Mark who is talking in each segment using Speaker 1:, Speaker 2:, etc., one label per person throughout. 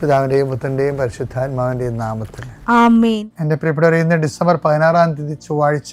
Speaker 1: പിതാവിന്റെയും പുത്രന്റെയും പരിശുദ്ധാത്മാവിന്റെയും നാമത്തിൽ.
Speaker 2: എന്റെ
Speaker 1: എന്റെ പ്രിയപ്പെട്ടവരെ ഇന്ന് ഡിസംബർ പതിനാറാം തീയതി ചൊവ്വാഴ്ച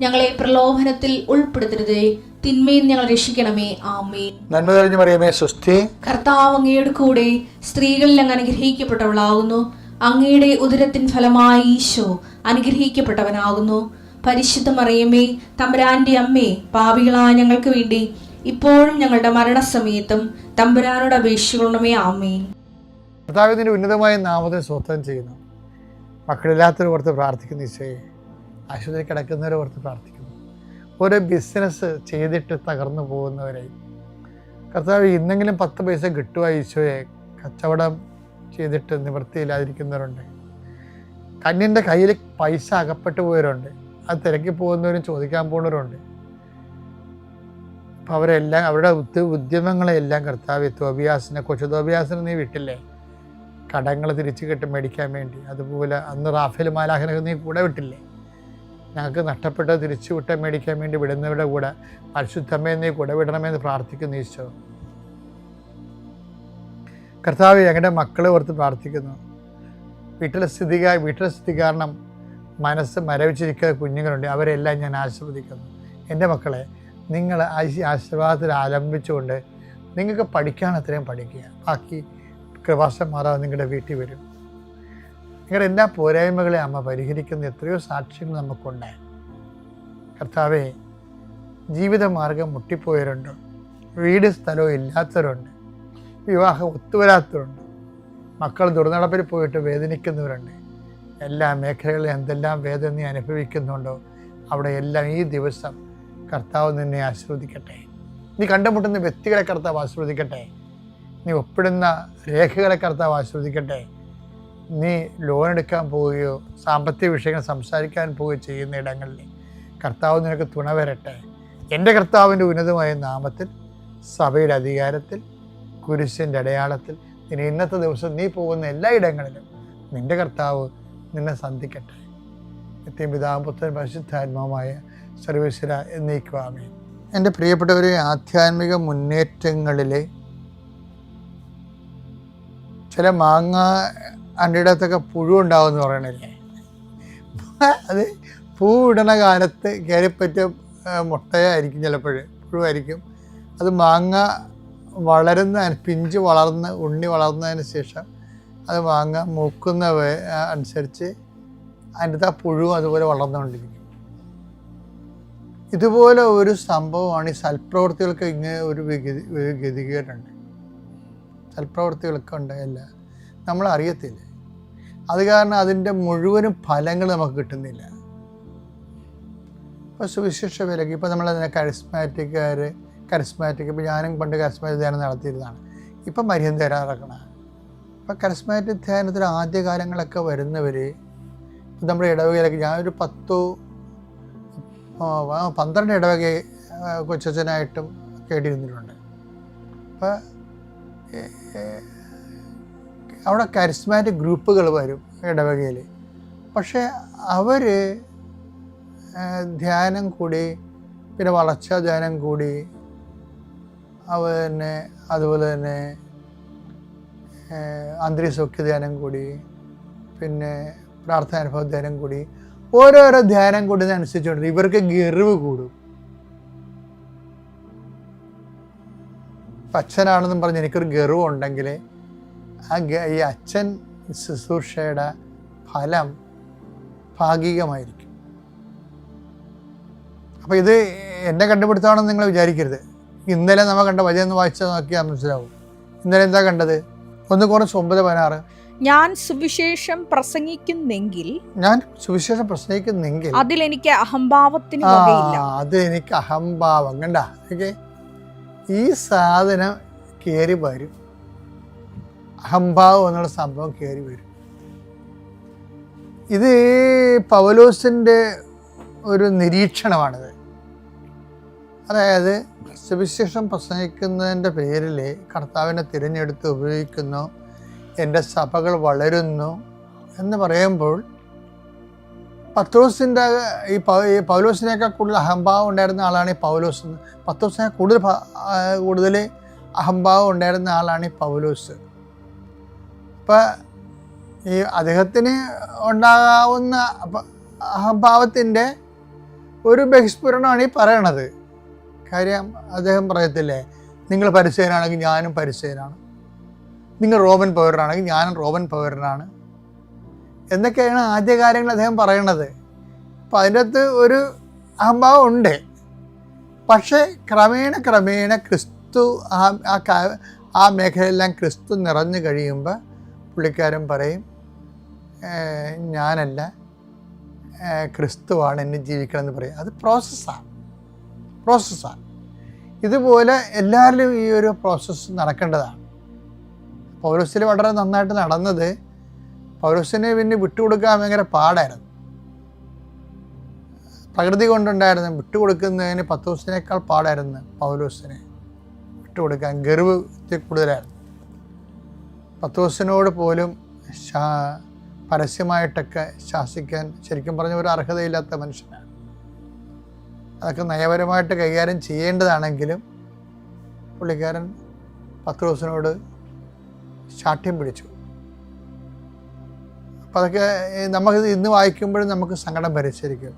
Speaker 3: ഞങ്ങളെ പ്രലോഭനത്തിൽ ഉൾപ്പെടുത്തരുതേ. തിന്മയിൽ ഞങ്ങൾ രക്ഷിക്കണമേ. ആമേൻ.
Speaker 1: നന്മ തെളിഞ്ഞു മറിയമേ സ്വസ്തി.
Speaker 3: കർത്താവ് അങ്ങയുടെ കൂടെ സ്ത്രീകളിൽ അങ്ങ് അനുഗ്രഹിക്കപ്പെട്ടവളാകുന്നു. അങ്ങയുടെ ഉദരത്തിൻ ഫലമായി ഈശോ അനുഗ്രഹിക്കപ്പെട്ടവനാകുന്നു. പരിശുദ്ധ മറിയമേ തമ്പുരാന്റെ അമ്മേ പാപികളായ ഞങ്ങൾക്ക് വേണ്ടി ഇപ്പോഴും ഞങ്ങളുടെ മരണസമയത്തും തമ്പുരാനോട് അപേക്ഷിക്കണമേ. ആമേൻ.
Speaker 1: കർത്താവിന്റെ ഉന്നതമായ നാമത്തെ സ്വത്തം ചെയ്യുന്നു. മക്കളില്ലാത്തവർ ഓർത്ത് പ്രാർത്ഥിക്കുന്നു ഈശോയെ ആശുപത്രി കിടക്കുന്നവരെ ഓർത്ത് പ്രാർത്ഥിക്കുന്നു. ഓരോ ബിസിനസ് ചെയ്തിട്ട് തകർന്നു പോകുന്നവരെയും കർത്താവ് ഇന്നെങ്കിലും പത്ത് പൈസ കിട്ടുക ഈശോയെ? കച്ചവടം ചെയ്തിട്ട് നിവൃത്തിയില്ലാതിരിക്കുന്നവരുണ്ട്. കന്യന്റെ കയ്യിൽ പൈസ അകപ്പെട്ടു പോയവരുണ്ട്. അത് തിരക്കി പോകുന്നവരും ചോദിക്കാൻ പോകുന്നവരുണ്ട്. അപ്പോൾ അവരെല്ലാം അവരുടെ ഉദ്യ ഉദ്യമങ്ങളെല്ലാം കർത്താവ് തോബിയാസിനെ കൊച്ചു തോബിയാസിനെ നീ വിട്ടില്ലേ? കടങ്ങൾ തിരിച്ചു കിട്ടും മേടിക്കാൻ വേണ്ടി. അതുപോലെ അന്ന് റാഫേൽ മാലാഹനൊക്കെ നീ കൂടെ വിട്ടില്ലേ? ഞങ്ങൾക്ക് നഷ്ടപ്പെട്ട തിരിച്ചു വിട്ട മേടിക്കാൻ വേണ്ടി വിടുന്നവരുടെ കൂടെ പരിശുദ്ധമേ നീ കൂടെ വിടണമെന്ന് പ്രാർത്ഥിക്കുന്നു ഈശോ. കർത്താവ് ഞങ്ങളുടെ മക്കളെ ഓർത്ത് പ്രാർത്ഥിക്കുന്നു. വീട്ടിലെ സ്ഥിതി വീട്ടിലെ സ്ഥിതി കാരണം മനസ്സ് മരവിച്ചിരിക്കുന്ന കുഞ്ഞുങ്ങളുണ്ട്. അവരെല്ലാം ഞാൻ ആശീർവദിക്കുന്നു. എന്റെ മക്കളെ നിങ്ങൾ ആശി- ആശീർവാദത്തിൽ ആലംബിച്ചുകൊണ്ട് നിങ്ങൾക്ക് പഠിക്കാൻ അത്രയും പഠിക്കുക. ബാക്കി കൃപാസം മാറാതെ നിങ്ങളുടെ വീട്ടിൽ വരും. നിങ്ങളുടെ എല്ലാ പോരായ്മകളെ അമ്മ പരിഹരിക്കുന്ന എത്രയോ സാക്ഷ്യങ്ങൾ നമുക്കുണ്ട്. കർത്താവെ ജീവിതമാർഗം മുട്ടിപ്പോയവരുണ്ട്. വീട് സ്ഥലവും ഇല്ലാത്തവരുണ്ട്. വിവാഹം ഒത്തുവരാത്തവരുണ്ട്. മക്കൾ ദുർനടപ്പിൽ പോയിട്ട് വേദനിക്കുന്നവരുണ്ട്. എല്ലാ മേഖലകളിലും എന്തെല്ലാം വേദന നീ അനുഭവിക്കുന്നുണ്ടോ അവിടെ എല്ലാം ഈ ദിവസം കർത്താവ് നിന്നെ ആസ്വദിക്കട്ടെ നീ കണ്ടുമുട്ടുന്ന വ്യക്തികളെ കർത്താവ് ആസ്വദിക്കട്ടെ നീ ഒപ്പിടുന്ന രേഖകളെ കർത്താവ് ആസ്വദിക്കട്ടെ നീ ലോൺ എടുക്കാൻ പോവുകയോ സാമ്പത്തിക വിഷയങ്ങൾ സംസാരിക്കാൻ പോവുകയോ ചെയ്യുന്ന ഇടങ്ങളിൽ കർത്താവ് നിനക്ക് തുണ വരട്ടെ. എന്റെ കർത്താവിന്റെ ഉന്നതമായ നാമത്തിൽ സഭയുടെ അധികാരത്തിൽ കുരിശിന്റെ അടയാളത്തിൽ നിന ഇന്നത്തെ ദിവസം നീ പോകുന്ന എല്ലാ ഇടങ്ങളിലും നിന്റെ കർത്താവ് നിന്നെ സന്ധിക്കട്ടെ. നിത്യം പുത്രൻ പരിശുദ്ധാത്മാവുമായ സർവേശ്വര എന്നീക്കുവാമേ. എന്റെ പ്രിയപ്പെട്ടവരെ ആധ്യാത്മിക മുന്നേറ്റങ്ങളിലെ ചില മാങ്ങ അണ്ടിടത്തൊക്കെ പുഴു ഉണ്ടാവുമെന്ന് പറയണില്ലേ? അത് പൂ ഇടണ കാലത്ത് കയറിപ്പറ്റിയ ആ, മുട്ടയായിരിക്കും ചിലപ്പോൾ പുഴുവായിരിക്കും. അത് മാങ്ങ വളരുന്ന പിഞ്ച് വളർന്ന് ഉണ്ണി വളർന്നതിന് ശേഷം അത് മാങ്ങ മൂക്കുന്ന അനുസരിച്ച് അതിന്റെ ആ പുഴു അതുപോലെ വളർന്നുകൊണ്ടിരിക്കും. ഇതുപോലെ ഒരു സംഭവമാണ് ഈ സൽപ്രവൃത്തികൾക്ക് ഇങ്ങനെ ഒരു ഗതി ഗതികേടുണ്ട്. സൽപ്രവൃത്തികളൊക്കെ ഉണ്ടായല്ല നമ്മൾ അറിയത്തില്ല അത് കാരണം അതിന്റെ മുഴുവനും ഫലങ്ങൾ നമുക്ക് കിട്ടുന്നില്ല. ഇപ്പോൾ സുവിശേഷ വിലക്ക് ഇപ്പോൾ നമ്മൾ കരിസ്മാറ്റിക്കാർ കരിസ്മാറ്റിക് ഇപ്പോൾ ഞാനും പണ്ട് കരിസ്മാറ്റിക് ധ്യാനം നടത്തിയിരുന്നതാണ്. ഇപ്പം മരിയം ധ്യാനം നടക്കണം ഇപ്പം കരിസ്മാറ്റിക് ധ്യാനത്തിൽ ആദ്യകാലങ്ങളൊക്കെ വരുന്നവർ നമ്മുടെ ഇടവകയിലൊക്കെ ഞാനൊരു പത്തോ പന്ത്രണ്ട് ഇടവക കൊച്ചനായിട്ടും കേട്ടിരുന്നിട്ടുണ്ട്. അപ്പം അവിടെ കരിസ്മാറ്റിക് ഗ്രൂപ്പുകൾ വരും ഇടവകയിൽ. പക്ഷേ അവർ ധ്യാനം കൂടി പിന്നെ വളർച്ചാ ധ്യാനം കൂടി അവ തന്നെ അതുപോലെ തന്നെ അന്തരീസൗഖ്യ ധ്യാനം കൂടി പിന്നെ പ്രാർത്ഥനാനുഭവ ധ്യാനം കൂടി ഓരോരോ ധ്യാനം കൂടുന്നതനുസരിച്ചുകൊണ്ട് ഇവർക്ക് ഗർവ് കൂടും. പച്ചനാണെന്നും പറഞ്ഞ് എനിക്കൊരു ഗർവ് ആ ഈ അച്ഛൻ ശുശ്രൂഷയുടെ ഫലം ഭാഗികമായിരിക്കും. അപ്പോൾ ഇത് എന്നെ കണ്ടുപിടുത്തമാണെന്ന് നിങ്ങൾ വിചാരിക്കരുത്. ഇന്നലെ നമ്മൾ കണ്ട വചനം ഒന്ന് വായിച്ചാൽ നോക്കിയാൽ മനസ്സിലാവും. ഇന്നലെ എന്താ കണ്ടത്? ഒന്ന് കുറച്ച് ഒമ്പത് പതിനാറ്.
Speaker 2: ഞാൻ സുവിശേഷം പ്രസംഗിക്കുന്നെങ്കിൽ
Speaker 1: ഞാൻ സുവിശേഷം പ്രസംഗിക്കുന്നെങ്കിൽ
Speaker 2: അതിൽ എനിക്ക് അഹംഭാവത്തിന്
Speaker 1: അത് എനിക്ക് അഹംഭാവം. കണ്ട? ഈ സാധനം കയറി വരും. അഹംഭാവം എന്നുള്ള സംഭവം കയറി വരും. ഇത് പൗലോസിന്റെ ഒരു നിരീക്ഷണമാണിത്. അതായത് സുവിശേഷം പ്രസംഗിക്കുന്നതിന്റെ പേരിൽ കർത്താവിനെ തിരഞ്ഞെടുത്ത് ഉപയോഗിക്കുന്നു എന്റെ സഭകൾ വളരുന്നു എന്ന് പറയുമ്പോൾ പത്രോസിന്റെ ഈ പൗലോസിനേക്കാൾ കൂടുതൽ അഹംഭാവം ഉണ്ടായിരുന്ന ആളാണ് ഈ പൗലോസ്. പത്രോസിനെ കൂടുതൽ കൂടുതൽ അഹംഭാവം ഉണ്ടായിരുന്ന ആളാണ് ഈ പൗലോസ്. അപ്പം ഈ അദ്ദേഹത്തിന് ഉണ്ടാകാവുന്ന അഹംഭാവത്തിന്റെ ഒരു ബഹിസ്ഫുരണമാണ് ഈ പറയണത്. കാര്യം അദ്ദേഹം പറയത്തില്ലേ നിങ്ങൾ പരിചയനാണെങ്കിൽ ഞാനും പരിചയനാണ് നിങ്ങൾ റോമൻ പൗരനാണെങ്കിൽ ഞാനും റോമൻ പൗരനാണ്. എന്നൊക്കെയാണ് ആദ്യ കാര്യങ്ങൾ അദ്ദേഹം പറയണത്. അപ്പം അതിന്റെ അകത്ത് ഒരു അഹംഭാവം ഉണ്ട്. പക്ഷേ ക്രമേണ ക്രമേണ ക്രിസ്തു ആ ആ മേഖലയെല്ലാം ക്രിസ്തു നിറഞ്ഞു കഴിയുമ്പോൾ പുള്ളിക്കാരൻ പറയും ഞാനല്ല ക്രിസ്തുവാണ് എന്നെ ജീവിക്കണമെന്ന് പറയും. അത് പ്രോസസ്സാണ് പ്രോസസ്സാണ് ഇതുപോലെ എല്ലാവരിലും ഈ ഒരു പ്രോസസ്സ് നടക്കേണ്ടതാണ്. പൗരസിൽ വളരെ നന്നായിട്ട് നടന്നത് പൗരസിനെ പിന്നെ വിട്ടുകൊടുക്കാൻ ഭയങ്കര പാടായിരുന്നു. പ്രകൃതി കൊണ്ടുണ്ടായിരുന്നു വിട്ടുകൊടുക്കുന്നതിന് പത്ത് ദിവസത്തിനേക്കാൾ പാടായിരുന്നു പൗലോസിനെ. വിട്ടുകൊടുക്കാൻ ഗർവ് കൂടുതലായിരുന്നു. പത്ത് ദിവസത്തിനോട് പോലും പരസ്യമായിട്ടൊക്കെ ശാസിക്കാൻ ശരിക്കും പറഞ്ഞ ഒരു അർഹതയില്ലാത്ത മനുഷ്യനാണ്. അതൊക്കെ നയപരമായിട്ട് കൈകാര്യം ചെയ്യേണ്ടതാണെങ്കിലും പുള്ളിക്കാരൻ പത്രോസിനോട് ശാഠ്യം പിടിച്ചു. അപ്പം അതൊക്കെ നമുക്ക് ഇന്ന് വായിക്കുമ്പോഴും നമുക്ക് സങ്കടം ഭരിച്ചിരിക്കും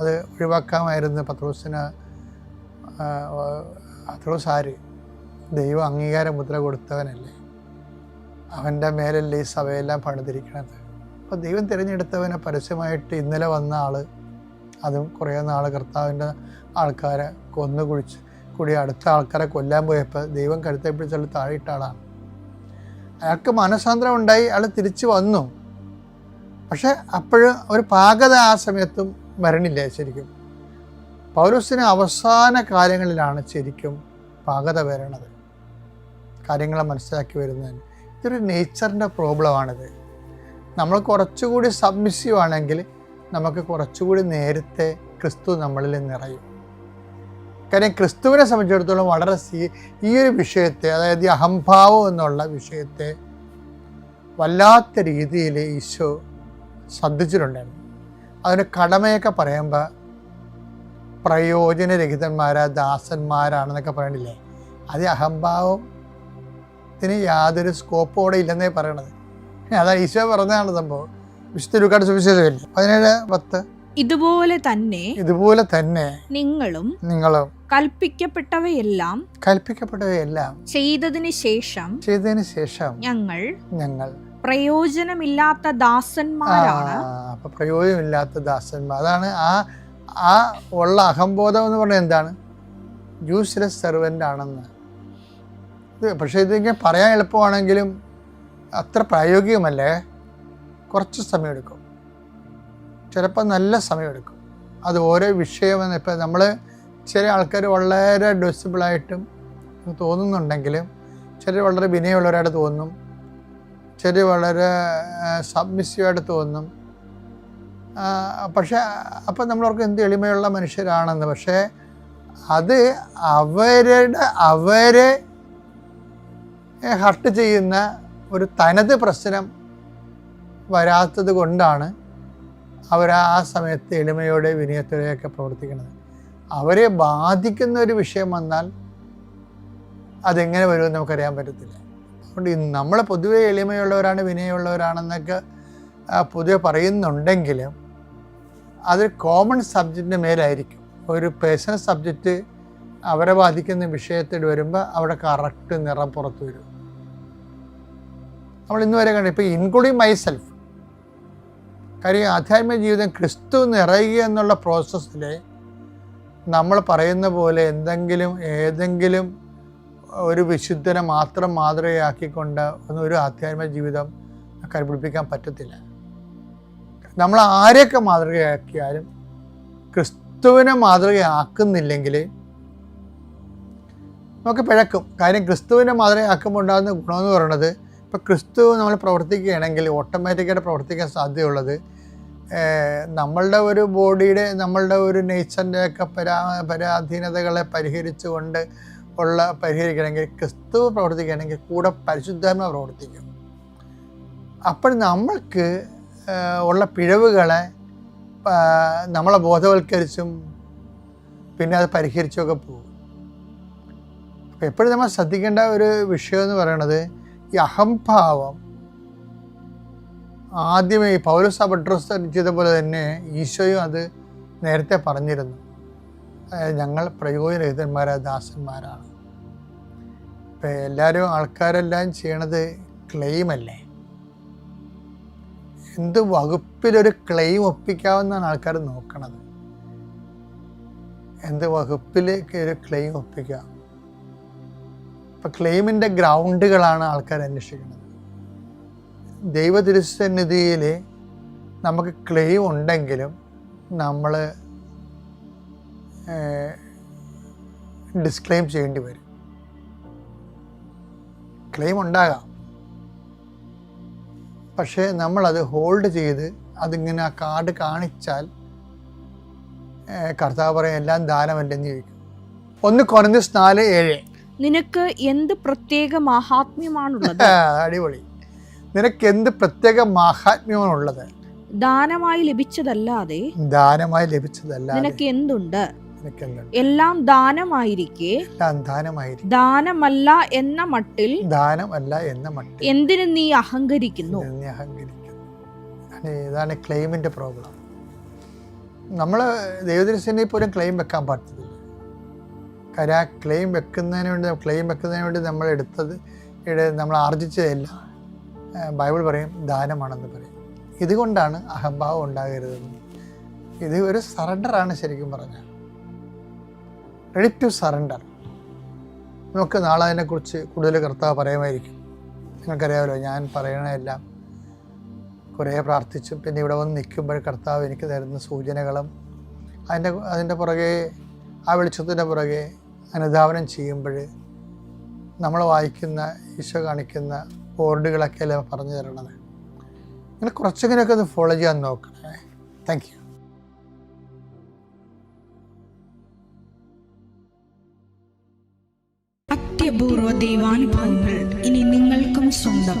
Speaker 1: അത് ഒഴിവാക്കാമായിരുന്നു പത്രോസിന് പത്രോസ് ആര്? ദൈവം അംഗീകാര മുദ്ര കൊടുത്തവനല്ലേ. അവന്റെ മേലല്ലേ ഈ സഭയെല്ലാം പണിതിരിക്കണത്. അപ്പോൾ ദൈവം തിരഞ്ഞെടുത്തവനെ പരസ്യമായിട്ട് ഇന്നലെ വന്ന ആൾ അതും കുറേ നാൾ കർത്താവിന്റെ ആൾക്കാരെ കൊന്നു കുഴിച്ച് കൂടി അടുത്ത ആൾക്കാരെ കൊല്ലാൻ പോയപ്പോൾ ദൈവം കഴുത്തെ പിടിച്ചുള്ള താഴെയിട്ട ആളാണ്. അയാൾക്ക് മനസാന്തരം ഉണ്ടായി അയാൾ തിരിച്ചു വന്നു. പക്ഷെ അപ്പോഴും ഒരു പാകത ആ സമയത്തും വരണില്ല ശരിക്കും. പൗലോസിന് അവസാന കാലങ്ങളിലാണ് ശരിക്കും പാകത വരണത്. കാര്യങ്ങളെ മനസ്സിലാക്കി വരുന്നതിന്. ഇതൊരു നേച്ചറിന്റെ പ്രോബ്ലമാണിത് നമ്മൾ കുറച്ചുകൂടി സബ്മിസീവ് ആണെങ്കിൽ നമുക്ക് കുറച്ചുകൂടി നേരത്തെ ക്രിസ്തു നമ്മളിൽ നിറയും. കാര്യം ക്രിസ്തുവിനെ സംബന്ധിച്ചിടത്തോളം വളരെ സീ ഈ ഒരു വിഷയത്തെ അതായത് ഈ അഹംഭാവം എന്നുള്ള വിഷയത്തെ വല്ലാത്ത രീതിയിൽ ഈശോ ശ്രദ്ധിച്ചിട്ടുണ്ടായിരുന്നു. അതിന് കടമയൊക്കെ പറയുമ്പോൾ പ്രയോജനരഹിതന്മാരാ ദാസന്മാരാണെന്നൊക്കെ പറയണില്ലേ? അത് ഈ അഹംഭാവത്തിന് യാതൊരു സ്കോപ്പോടെ ഇല്ലെന്നേ പറയണത്. അതാ ഈശോ പറഞ്ഞതാണ് സംഭവം. വിശുദ്ധ ലുക്കാട് സുവിശേഷമില്ലേ പതിനേഴ് പത്ത്.
Speaker 2: ഇതുപോലെ തന്നെ
Speaker 1: ഇതുപോലെ തന്നെ
Speaker 2: നിങ്ങളും
Speaker 1: നിങ്ങളും
Speaker 2: കൽപ്പിക്കപ്പെട്ടവയെല്ലാം
Speaker 1: കൽപ്പിക്കപ്പെട്ടവയെല്ലാം
Speaker 2: ചെയ്തതിന് ശേഷം
Speaker 1: ചെയ്തതിന് ശേഷം
Speaker 2: ഞങ്ങൾ
Speaker 1: ഞങ്ങൾ
Speaker 2: പ്രയോജനമില്ലാത്ത ദാസന്മാരാണ്.
Speaker 1: അപ്പൊ പ്രയോജനമില്ലാത്ത ദാസന്മാർ. അതാണ് ആ ആ ഉള്ള അഹംബോധം എന്ന് പറഞ്ഞാൽ എന്താണ്? യൂസ്ലെസ് സെർവന്റ് ആണെന്ന്. പക്ഷേ ഇതിങ്ങനെ പറയാൻ എളുപ്പമാണെങ്കിലും അത്ര പ്രായോഗികമല്ലേ? കുറച്ച് സമയമെടുക്കും. ചിലപ്പോൾ നല്ല സമയമെടുക്കും. അത് ഓരോ വിഷയമെന്ന് ഇപ്പം നമ്മൾ ചില ആൾക്കാർ വളരെ ഡോസിബിളായിട്ടും തോന്നുന്നുണ്ടെങ്കിലും ചിലർ വളരെ വിനയമുള്ളവരായിട്ട് തോന്നും. ചിലർ വളരെ സബ്മിസീവായിട്ട് തോന്നും. പക്ഷേ അപ്പം നമ്മളവർക്ക് എന്ത് എളിമയുള്ള മനുഷ്യരാണെന്ന്. പക്ഷേ അത് അവരുടെ അവരെ ഹർട്ട് ചെയ്യുന്ന ഒരു തനത് പ്രശ്നം വരാത്തത് കൊണ്ടാണ് അവർ ആ സമയത്ത് എളിമയോടെ വിനയത്തോടെയൊക്കെ പ്രവർത്തിക്കുന്നത്. അവരെ ബാധിക്കുന്ന ഒരു വിഷയം വന്നാൽ അതെങ്ങനെ വരുമെന്ന് നമുക്കറിയാൻ പറ്റത്തില്ല. അതുകൊണ്ട് നമ്മൾ പൊതുവെ എളിമയുള്ളവരാണ് വിനയമുള്ളവരാണെന്നൊക്കെ പൊതുവെ പറയുന്നുണ്ടെങ്കിലും അത് കോമൺ സബ്ജക്റ്റിന്റെ മേലായിരിക്കും. ഒരു പേഴ്സണൽ സബ്ജക്റ്റ് അവരെ ബാധിക്കുന്ന വിഷയത്തിൽ വരുമ്പോൾ അവിടെ കറക്റ്റ് നിറം പുറത്ത് വരും. നമ്മൾ ഇന്ന് വരെ കണ്ടു ഇപ്പോൾ ഇൻക്ലൂഡിങ് മൈസെൽഫ് കാര്യം ആധ്യാത്മിക ജീവിതം ക്രിസ്തു നിറയുക എന്നുള്ള പ്രോസസ്സിൽ നമ്മൾ പറയുന്ന പോലെ എന്തെങ്കിലും ഏതെങ്കിലും ഒരു വിശുദ്ധനെ മാത്രം മാതൃകയാക്കിക്കൊണ്ട് ഒന്നും ഒരു ആധ്യാത്മിക ജീവിതം കരുപിടിപ്പിക്കാൻ പറ്റത്തില്ല. നമ്മൾ ആരെയൊക്കെ മാതൃകയാക്കിയാലും ക്രിസ്തുവിനെ മാതൃകയാക്കുന്നില്ലെങ്കിൽ നമുക്ക് പിഴക്കും. കാര്യം ക്രിസ്തുവിനെ മാതൃകയാക്കുമ്പോൾ ഉണ്ടാകുന്ന ഗുണമെന്ന് പറയുന്നത് ഇപ്പോൾ ക്രിസ്തു നമ്മൾ പ്രവർത്തിക്കുകയാണെങ്കിൽ ഓട്ടോമാറ്റിക്കായിട്ട് പ്രവർത്തിക്കാൻ സാധ്യതയുള്ളത് നമ്മളുടെ ഒരു ബോഡിയുടെ നമ്മളുടെ ഒരു നേച്ചറിന്റെ ഒക്കെ പരാ പരാധീനതകളെ പരിഹരിച്ചുകൊണ്ട് ഉള്ള പരിഹരിക്കണമെങ്കിൽ ക്രിസ്തു പ്രവർത്തിക്കുകയാണെങ്കിൽ കൂടെ പരിശുദ്ധാത്മ പ്രവർത്തിക്കും. അപ്പോൾ നമ്മൾക്ക് ഉള്ള പിഴവുകളെ നമ്മളെ ബോധവൽക്കരിച്ചും പിന്നെ അത് പരിഹരിച്ചൊക്കെ പോകും. എപ്പോഴും നമ്മൾ ശ്രദ്ധിക്കേണ്ട ഒരു വിഷയം എന്ന് പറയുന്നത് ഈ അഹംഭാവം ആദ്യമേ ഈ പട്രോസ് ചെയ്തപോലെ ചെയ്ത പോലെ തന്നെ ഈശോയും അത് നേരത്തെ പറഞ്ഞിരുന്നു. അതായത് ഞങ്ങൾ പ്രയോജനരഹിതന്മാരായ ദാസന്മാരാണ്. ഇപ്പം എല്ലാവരും ആൾക്കാരെല്ലാം ചെയ്യണത് ക്ലെയിമല്ലേ എന്ത് വകുപ്പിലൊരു ക്ലെയിം ഒപ്പിക്കാവുന്നതാണ് ആൾക്കാർ നോക്കണത്. എന്ത് വകുപ്പിലേക്ക് ഒരു ക്ലെയിം ഒപ്പിക്കാം ഇപ്പം ക്ലെയിമിന്റെ ഗ്രൗണ്ടുകളാണ് ആൾക്കാർ അന്വേഷിക്കുന്നത്. ദൈവതിരുസന്നിധിയിൽ നമുക്ക് ക്ലെയിം ഉണ്ടെങ്കിലും നമ്മൾ ഡിസ്ക്ലെയിം ചെയ്യേണ്ടി വരും. ക്ലെയിം ഉണ്ടാകാം. പക്ഷേ നമ്മളത് ഹോൾഡ് ചെയ്ത് അതിങ്ങനെ ആ കാർഡ് കാണിച്ചാൽ കർത്താവ് പറയും എല്ലാം ദാനമല്ലെന്ന് ചോദിക്കും. ഒന്ന് കുറഞ്ഞ നാല് ഏഴ്.
Speaker 2: നിനക്ക് എന്ത് പ്രത്യേക മഹാത്മ്യമാണുള്ളത്
Speaker 1: അടിപൊളി. നിനക്ക് എന്ത് പ്രത്യേക മാഹാത്മ്യമാണുള്ളത്
Speaker 2: ദാനമായി ലഭിച്ചതല്ലാതെ
Speaker 1: ദാനമായി ലഭിച്ചതല്ല
Speaker 2: നിനക്ക് എന്തുണ്ട് എല്ലാം ദാനമായിരിക്കെ? ദാനമല്ല എന്ന മട്ടിൽ
Speaker 1: ദാനമല്ല എന്ന മട്ടിൽ
Speaker 2: എന്തിനു നീ അഹങ്കരിക്കുന്നു?
Speaker 1: ഇതാണ് ക്ലെയിമിന്റെ പ്രോബ്ലം നമ്മൾ ദൈവദർശനെ പോലും ക്ലെയിം വെക്കാൻ പറ്റത്തില്ല കാര്യം ആ ക്ലെയിം വെക്കുന്നതിന് വേണ്ടി ക്ലെയിം വെക്കുന്നതിന് വേണ്ടി നമ്മൾ എടുത്തത് നമ്മൾ ആർജിച്ചതല്ല. ബൈബിൾ പറയും ദാനമാണെന്ന് പറയും. ഇതുകൊണ്ടാണ് അഹംഭാവം ഉണ്ടാകരുതെന്ന്. ഇത് ഒരു സറണ്ടറാണ് ശരിക്കും പറഞ്ഞാൽ. റെഡി ടു സറണ്ടർ നമുക്ക് നാളെ അതിനെക്കുറിച്ച് കൂടുതൽ കർത്താവ് പറയുമായിരിക്കും. നിങ്ങൾക്കറിയാമല്ലോ ഞാൻ പറയണതെല്ലാം കുറേ പ്രാർത്ഥിച്ചും പിന്നെ ഇവിടെ വന്ന് നിൽക്കുമ്പോൾ കർത്താവ് എനിക്ക് തരുന്ന സൂചനകളും അതിന്റെ അതിന്റെ പുറകെ ആ വെളിച്ചത്തിന്റെ പുറകെ അനുധാവനം ചെയ്യുമ്പോൾ നമ്മൾ വായിക്കുന്ന ഈശോ കാണിക്കുന്ന ബോർഡുകളൊക്കെ അല്ലേ പറഞ്ഞു തരണത്? നിങ്ങൾ കുറച്ചെങ്കിലൊക്കെ ഒന്ന് ഫോളോ ചെയ്യാൻ നോക്കണേ. താങ്ക് യു
Speaker 3: അത്യപൂർവ ദൈവാനുഭവങ്ങൾ ഇനി നിങ്ങൾക്കും സ്വന്തം.